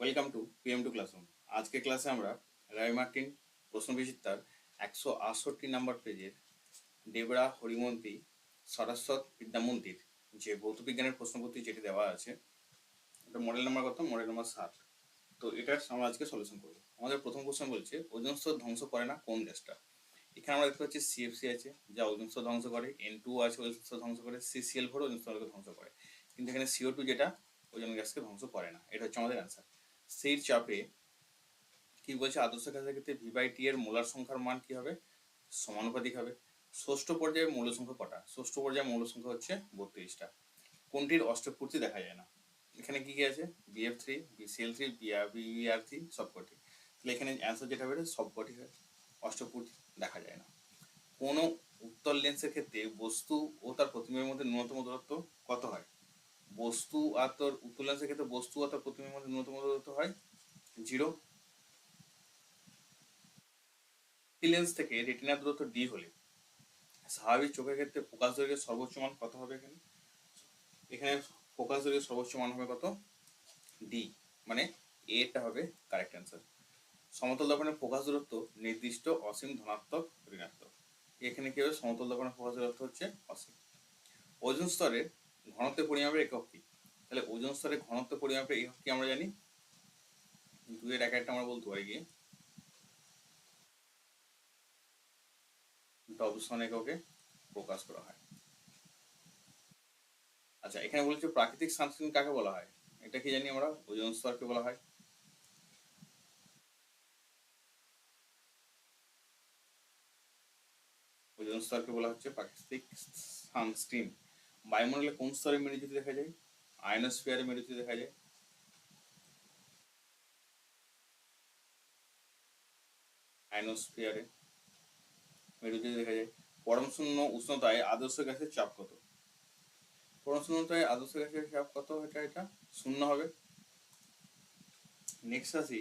Welcome to PM two classroom আজকে ক্লাসে আমরা রায় মার্টিন প্রশ্নবিচিত্রার একশো আটষট্টি নাম্বার পেজের দেবরা হরিমন্তী সরস্বত বিদ্যা মন্দির যে ভৌত বিজ্ঞানের প্রশ্নপত্র যেটি দেওয়া আছে, এটা মডেল নাম্বার কত? মডেল নাম্বার সাত। তো এটার আমরা আজকে সলিউশন করব। আমাদের প্রথম কোশ্চেন বলছে, ওজন স্তর ধ্বংস করে না কোন গ্যাসটা? এখানে আমরা দেখতে পাচ্ছি সিএফসি আছে, যা ওজন স্তর ধ্বংস করে এন টু আছে, ওজন স্তর ধ্বংস করে সিসিএল ফোর ওজন স্তরকে ধ্বংস করে। কিন্তু এখানে সিও টু যেটা, ওজন গ্যাসকে ধ্বংস করে না। এটা হচ্ছে আমাদের অ্যান্সার সেই চাপে কি বলছে? আদর্শ গ্যাসের ক্ষেত্রে ভি বাই টি এর মোলার সংখ্যার মান কি হবে? সমানুপাতিক হবে। ষষ্ঠ পর্যায়ে মৌল সংখ্যা কটা? ষষ্ঠ পর্যায়ে মৌল সংখ্যা হচ্ছে বত্রিশটা। কোনটির অষ্টপূর্তি দেখা যায় না। এখানে কি কি আছে? BF three BCL three BR three সবকটি তাহলে এখানে অ্যান্সার যেটা হবে সবকটি অষ্টপূর্তি দেখা যায় না। কোনো উত্তল লেন্সের ক্ষেত্রে বস্তু ও তার প্রতিবিম্বের মধ্যে ন্যূনতম দূরত্ব কত হয়? বস্তু আর তোর উত্তল লেন্সের ক্ষেত্রে বস্তু আর তার প্রতিবিম্বের মধ্যে ন্যূনতম দূরত্ব হয় জিরো লেন্স থেকে রেটিনার দূরত্ব ডি হলে স্বাভাবিক চোখের ক্ষেত্রে ফোকাস দৈর্ঘ্যের সর্বোচ্চ মান কত হবে এখানে? এখানে ফোকাস দৈর্ঘ্যের সর্বোচ্চ মান হবে কত? ডি মানে এটা হবে কারেক্ট অ্যান্সার সমতল দর্পণের ফোকাস দূরত্ব নির্দিষ্ট অসীম ধনাত্মক ঋণাত্মক। এখানে কি হবে? সমতল দর্পণের ফোকাস দূরত্ব হচ্ছে অসীম। ওজন স্তরের ঘনত্ব পরিমাপের একক কি? তাহলে ওজন স্তরে ঘনত্ব পরিমাপের একক কি আমরা জানি? দুইয়ের এক একটা আমরা বলতে পারি গিয়ে ডবসন এককে প্রকাশ করা হয়। আচ্ছা এখানে বলছে প্রাকৃতিক সানস্ক্রিন কাকে বলা হয়? এটা কি জানি আমরা? ওজন স্তরকে বলা হয়। ওজন স্তরকে বলা হচ্ছে প্রাকৃতিক সানস্ক্রিন বায়ুমণ্ডলে কোন স্তরে মেরুজ্যোতি দেখা যায়? আয়নোস্ফিয়ারে মেরুজ্যোতি দেখা যায়। আয়নোস্ফিয়ারে মেরুজ্যোতি দেখা যায়। পরম শূন্য উষ্ণতায় আদর্শ গ্যাসের চাপ কত? পরম শূন্যতায় আদর্শ গ্যাসের চাপ কত? এটা এটা শূন্য হবে। নেক্সট আসি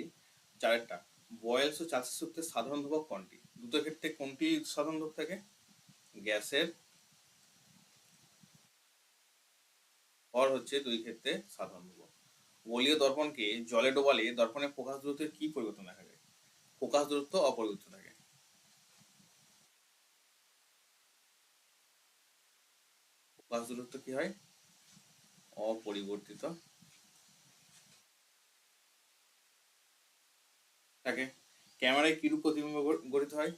চারেরটা। বয়েলস ও চাষের সূত্রে সাধারণ ধ্রুবক কোনটি? দুটো ক্ষেত্রে কোনটি সাধারণ ধ্রুবক থাকে? গ্যাসের ভর হচ্ছে দুই ক্ষেত্রে সাধারণ ধ্রুবক বলীয় দর্পণকে জলে ডোবালে দর্পণের প্রকাশ দূরত্বের কি পরিবর্তন দেখা যায়? প্রকাশ দূরত্ব অপরিবর্তিত থাকে। প্রকাশ দূরত্ব কি হয়? অপরিবর্তিত থাকে। ক্যামেরায় কিরূপ প্রতিবিম্ব গঠিত হয়?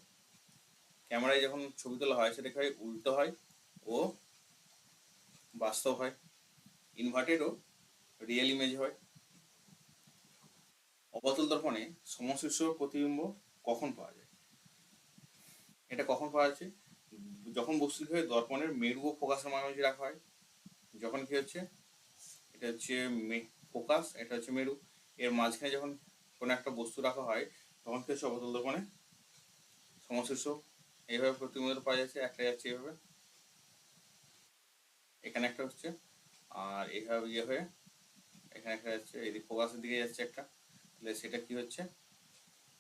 ক্যামেরায় যখন ছবি তোলা হয় সেটা হয় উল্টো হয় ও বাস্তব হয়। ইনভার্টেড ও রিয়েল ইমেজ হয়। অবতল দর্পণে সমশীর্ষ প্রতিবিম্ব কখন পাওয়া যায়? এটা কখন পাওয়া যাচ্ছে? যখন বস্তু হয়ে দর্পণের মেরু ও ফোকাসের মাঝামাঝি রাখা হয়, যখন কি হচ্ছে? এটা হচ্ছে ফোকাস, এটা হচ্ছে মেরু। এর মাঝখানে যখন কোনো একটা বস্তু রাখা হয়, তখন কি হচ্ছে? অবতল দর্পণে সমশীর্ষ। এইভাবে প্রতিবিম্ব পাওয়া যাচ্ছে, একটা যাচ্ছে এইভাবে। এখানে একটা হচ্ছে আর এইভাবে ইয়ে হয়ে এখানে একটা যাচ্ছে এদিকে ফোকাসের দিকে যাচ্ছে একটা। তাহলে সেটা কি হচ্ছে?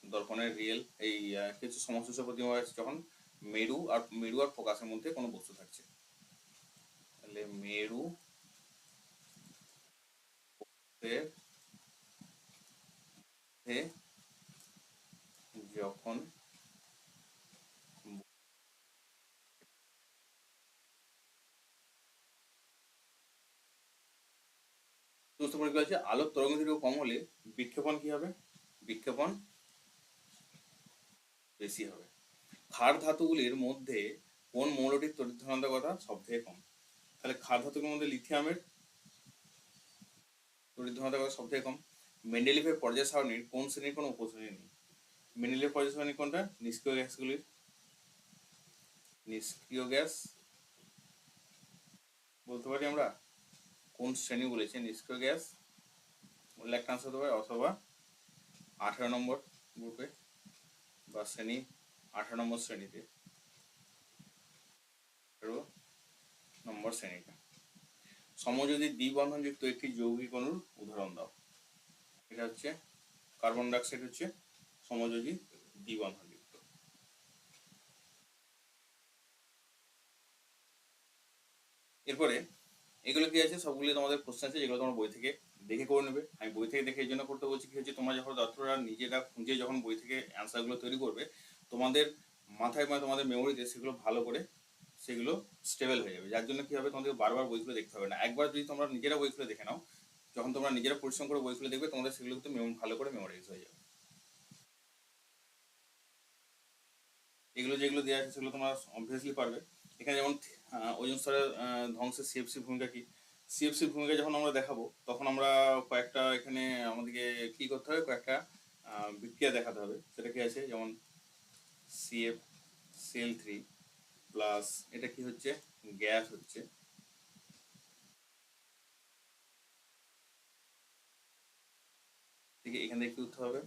দর্পণের রিয়েল এই কিছু সমস্যা প্রতিমা আছে যখন মেরু আর মেরু আর ফোকাসের মধ্যে কোনো বস্তু থাকছে। তাহলে মেরু যখন চতুর্থ পরীক্ষা আছে। আলোর তরঙ্গ দৈর্ঘ্য কম হলে বিক্ষেপণ কি হবে? বিক্ষেপণ বেশি হবে। ক্ষার ধাতুগুলির মধ্যে কোন মৌলটির তড়িৎ ধনাত্মকতা সব থেকে কম? তাহলে ক্ষার ধাতুগুলির মধ্যে লিথিয়ামের তড়িৎ ধনাত্মকতা সব থেকে কম। মেন্ডেলিফের পর্যায় সারণীর কোন শ্রেণির কোনো উপশ্রেণী নেই? মেন্ডেলিফের পর্যায় সারণী কোনটা? নিষ্ক্রিয় গ্যাসগুলির। নিষ্ক্রিয় গ্যাস বলতে পারি আমরা? কোন শ্রেণি বলেছে নিষ্ক্রিয় গ্যাস আনসার হতে পারে অথবা আঠারো নম্বর গ্রুপে বা শ্রেণি, আঠারো নম্বর শ্রেণীতে। নম্বর শ্রেণীতে সমযোজী দ্বিবন্ধনযুক্ত একটি যৌগিক অণুর উদাহরণ দাও। এটা হচ্ছে কার্বন ডাইঅক্সাইড হচ্ছে সমযোজী দ্বিবন্ধনযুক্ত এরপরে এগুলো কি আছে? সবগুলো তোমাদের প্রশ্ন আছে, যেগুলো তোমরা বই থেকে দেখে করে নেবে। আমি বই থেকে দেখে এই জন্য করতে বলছি কি হচ্ছে, তোমরা যখন তথ্যটা নিজেরা খুঁজে যখন বই থেকে অ্যান্সারগুলো তৈরি করবে, তোমাদের মাথায় মানে তোমাদের মেমোরিতে সেগুলো ভালো করে সেগুলো স্টেবল হয়ে যাবে। যার জন্য কি হবে, তোমাদের বারবার বইগুলো দেখতে হবে না। একবার যদি তোমরা নিজেরা বইগুলো দেখে নাও, যখন তোমরা নিজেরা পরিশ্রম করে বইগুলো দেখবে, তোমাদের সেগুলো কিন্তু ভালো করে মেমোরাইজ হয়ে যাবে। এগুলো যেগুলো দেওয়া আছে, সেগুলো তোমরা অবভিয়াসলি পারবে। এখানে যেমন ওজন স্তরের ধ্বংসের সিএফসি ভূমিকা কি? সিএফসি ভূমিকা যখন আমরা দেখাবো, তখন আমরা কয়েকটা এখানে আমাদেরকে কি করতে হবে? কয়েকটা বিক্রিয়া দেখাতে হবে। সেটা কি আছে? যেমন সিএফ সিএল থ্রি প্লাস এটা কি হচ্ছে? গ্যাস হচ্ছে। ঠিক এখান থেকে কি উঠতে হবে?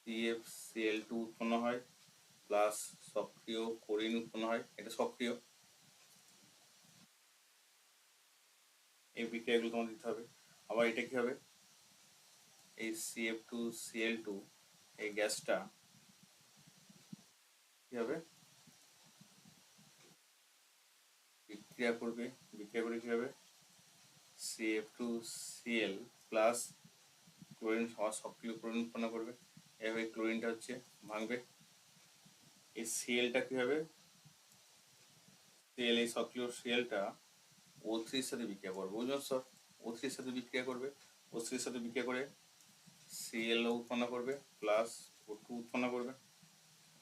সিএফ সিএল টু উৎপন্ন হয়। প্লাস সক্রিয় কোরিন উৎপন্ন হয়। এটা সক্রিয়। এই বিক্রিয়াগুলো তোমার দিতে হবে। আবার এটা কি হবে? এই সিএফ টু সিএল টু এই গ্যাসটা কি হবে? বিক্রিয়া করবে। বিক্রিয়া করে কি হবে? CF two CL plus chlorine সক্রিয় ক্লোরিন উৎপন্ন করবে। এভাবে ক্লোরিনটা হচ্ছে ভাঙবে। এই সিএলটা কি হবে? সিএল এই সক্রিয় সিএলটা ও থ্রির সাথে বিক্রিয়া করবে। বুঝলেন স্যার ও থ্রির সাথে বিক্রিয়া করবে। ও থ্রির সাথে বিক্রিয়া করে সিএলও উৎপন্ন করবে প্লাস ও টু উৎপন্ন করবে।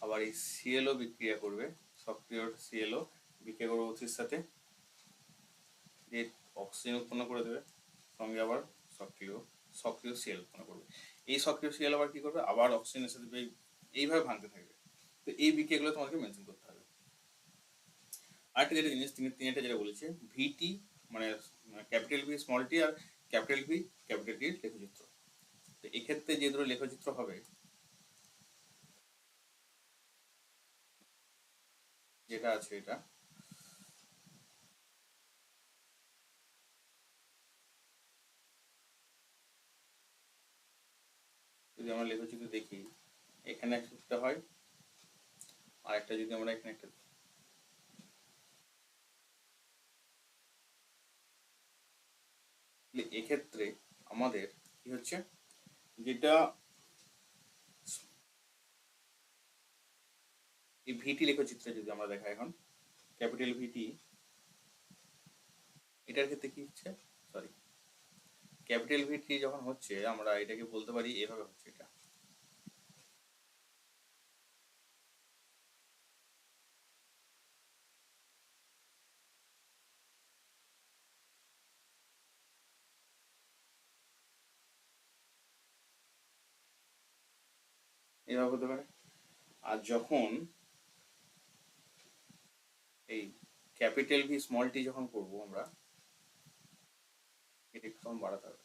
আবার এই সিএলও বিক্রিয়া করবে, সক্রিয় সিএলও বিক্রিয়া করবে ও থ্রির সাথে। যে অক্সিজেন উৎপন্ন করে দেবে, সঙ্গে আবার সক্রিয় সক্রিয় সিএল উৎপন্ন করবে। এই সক্রিয় সিএল আবার কি করবে? আবার অক্সিজেনের সাথে এই- এইভাবে ভাঙতে থাকবে। তো এই বিক্রিয়াগুলো তোমাকে মেনশন করতে হবে। আরেকটা যেটা জিনিস তিনি তিনি এটা যেটা বলেছে ভিটি মানে ক্যাপিটাল ভি স্মল টি আর ক্যাপিটাল ভি ক্যাপিটাল টি লেখচিত্র। তো এক্ষেত্রে যে দুটো লেখচিত্র হবে, যেটা আছে এটা, যদি আমরা লেখচিত্র দেখি, এখানে একটা হয় আর একটা যদি আমরা এখানে একটা এক্ষেত্রে আমাদের কি হচ্ছে? যেটা এই ভিটি লেখচিত্রে যদি আমরা দেখা এখন, ক্যাপিটাল ভিটি এটার ক্ষেত্রে কি হচ্ছে? সরি ক্যাপিটাল ভিটি যখন হচ্ছে, আমরা এটাকে বলতে পারি এভাবে হচ্ছে এটা। এভাবে হতে পারে? আর যখন এই ক্যাপিটাল ভি স্মল টি যখন করব আমরা, এটা একটু বাড়াতে হবে।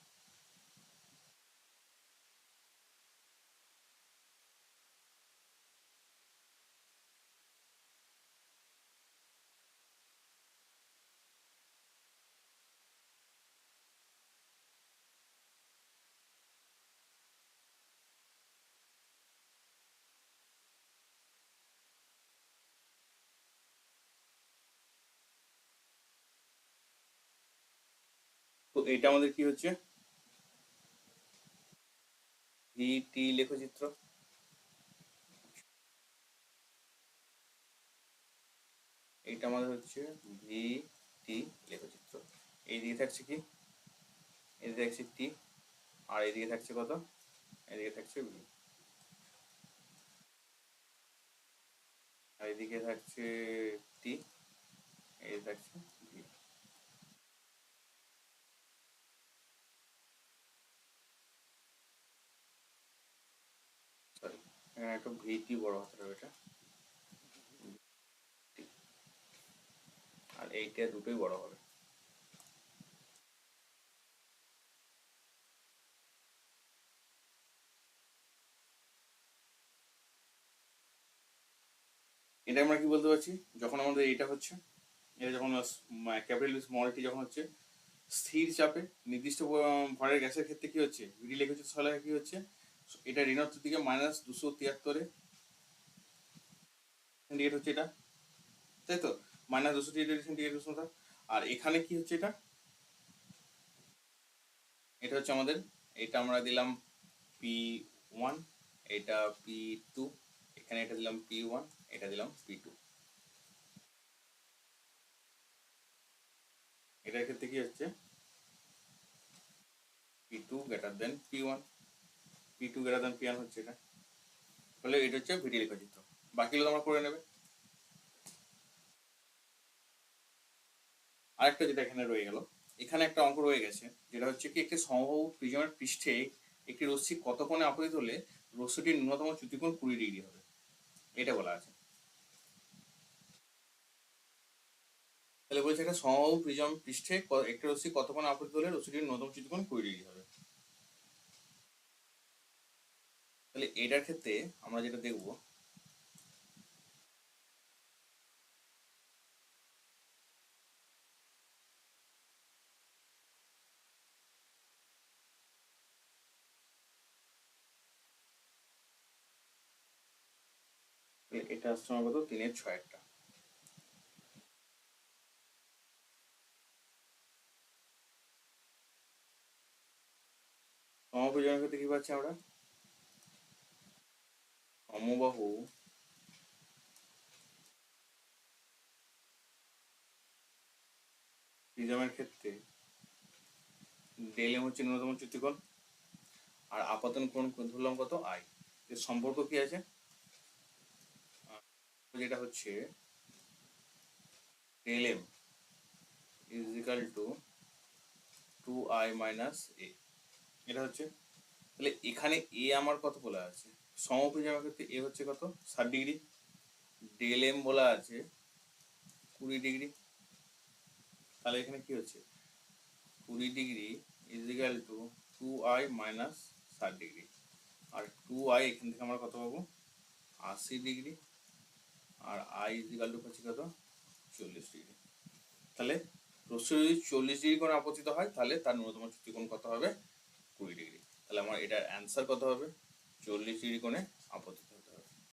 এটা আমাদের কি হচ্ছে? ভি টি লেখচিত্র। এইটা আমাদের হচ্ছে ভি টি লেখচিত্র। এইদিকে থাকছে কি? এদিকে থাকছে টি আর এদিকে থাকছে কত? এদিকে থাকছে ভি আর এদিকে থাকছে টি এদিকে থাকছে ভি সরি এখানে একটু ভিটি বড় হতে হবে এটা। আর এইটা দুটোই বড় হবে। এটা আমরা কি বলতে পারছি? যখন আমাদের এটা হচ্ছে, এটা যখন ক্যাপিটাল স্মলটি যখন হচ্ছে, স্থির চাপে নির্দিষ্ট ভরের গ্যাসের ক্ষেত্রে কি হচ্ছে? ভিডি লেখেছে ছলে কি হচ্ছে? এটা ঋণাত্মক দিকে মাইনাস দুশো তিয়াত্তরে। সেন্টিগ্রেড হচ্ছে এটা। তাই তো? মাইনাস দুশো তিয়াত্তর সেন্টিগ্রেড উষ্ণতা আর এখানে কি হচ্ছে এটা? এটা হচ্ছে আমাদের, এটা আমরা দিলাম পি ওয়ান, এটা পি টু, এখানে এটা দিলাম পি ওয়ান, এটা দিলাম পি টু। এটার ক্ষেত্রে কি হচ্ছে? P two greater than P one. P two greater than P one হচ্ছে এটা। তাহলে এটা হচ্ছে ভিডি লেখচিত্র। বাকিগুলো তোমরা করে নেবে। আরেকটা যেটা এখানে রয়ে গেল, এখানে একটা অঙ্ক রয়ে গেছে, যেটা হচ্ছে কি একটি সমবাহু প্রিজমের পৃষ্ঠে একটি রশ্মি কত কোণে আপতিত হলে রশ্মিটির ন্যূনতম চ্যুতিকোণ কুড়ি ডিগ্রি হবে। এটা বলা আছে। তাহলে বলছে একটা সমবাহু প্রিজম পৃষ্ঠে একটি রশ্মি কত কোণে আপতিত হলে রশ্মিটির ন্যূনতম চ্যুতিকোণ কুড়ি ডিগ্রি হবে। এটার ক্ষেত্রে আমরা যেটা দেখব এটা আসছে আমার কত? তিনের ছয়েরটা। সমপ্রজনের ক্ষেত্রে কি পাচ্ছি আমরা? সমবাহু প্রিজমের ক্ষেত্রে ডেল এম হচ্ছে ন্যূনতম চ্যুতিকোণ আর আপাতন কোণ ধরলাম কত আই। এর সম্পর্ক কি আছে? যেটা হচ্ছে del M is equal to two I minus A এটা হচ্ছে, তাহলে এখানে এ আমার কত বলা আছে? সমপ্রিজমের ক্ষেত্রে এ হচ্ছে কত? ষাট ডিগ্রি। ডেল এম বলা আছে, কুড়ি ডিগ্রি। তাহলে এখানে কি হচ্ছে? কুড়ি degree is equal to two I minus ষাট ডিগ্রি। আর টু আই এখান থেকে আমরা কত পাবো? আশি ডিগ্রি। আর আই ইজ ইকাল টু পাচ্ছি কত? চল্লিশ ডিগ্রি। তাহলে রশ্মি যদি চল্লিশ ডিগ্রি কোণে আপতিত হয়, তাহলে তার ন্যূনতম চ্যুতিকোণ কত হবে? কুড়ি ডিগ্রি। তাহলে আমার এটার অ্যান্সার কত হবে? চল্লিশ ডিগ্রি কোণে আপতিত।